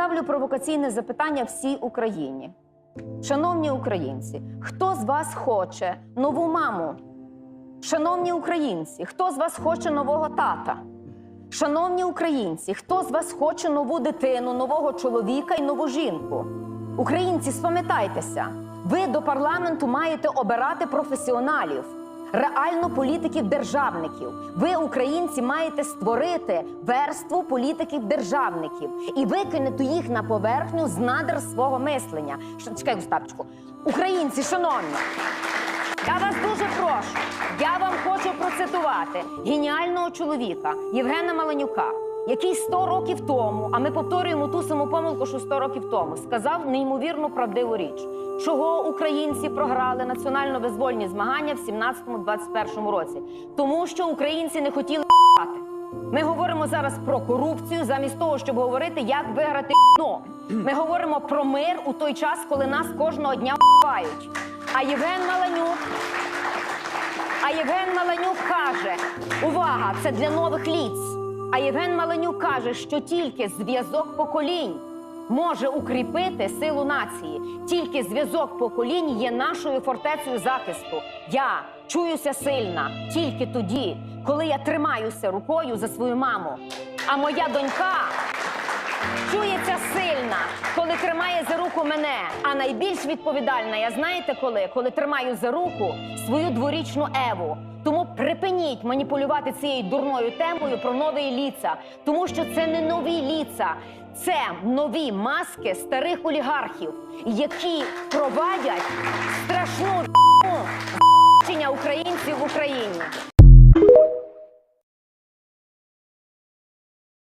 ставлю провокаційне запитання всій Україні. Шановні українці, хто з вас хоче нову маму? Шановні українці, хто з вас хоче нового тата? Шановні українці, хто з вас хоче нову дитину, нового чоловіка і нову жінку? Українці, спам'ятайтеся, ви до парламенту маєте обирати професіоналів, реально політиків-державників. Ви, українці, маєте створити верству політиків-державників і викинути їх на поверхню з надр свого мислення. Ш- Чекай, Остапчику. Українці, шановні, я вас дуже прошу. Я вам хочу процитувати геніального чоловіка Євгена Маланюка, який 100 років тому, а ми повторюємо ту саму помилку, що 100 років тому, сказав неймовірно правдиву річ, чого українці програли національно-визвольні змагання в 17-21 році. Тому що українці не хотіли ***ати. Ми говоримо зараз про корупцію, замість того, щоб говорити, як виграти ***но. Ми говоримо про мир у той час, коли нас кожного дня вбивають. А Євген Маланюк а Євген Маланюк каже: увага, це для нових ліц. А Євген Маланюк каже, що тільки зв'язок поколінь може укріпити силу нації. Тільки зв'язок поколінь є нашою фортецею захисту. Я чуюся сильна тільки тоді, коли я тримаюся рукою за свою маму. А моя донька чується сильна, коли тримає за руку мене. А найбільш відповідальна, я знаєте коли? Коли тримаю за руку свою дворічну Еву. Тому припиніть маніпулювати цією дурною темою про нові ліца, тому що це не нові ліца, це нові маски старих олігархів, які провадять страшну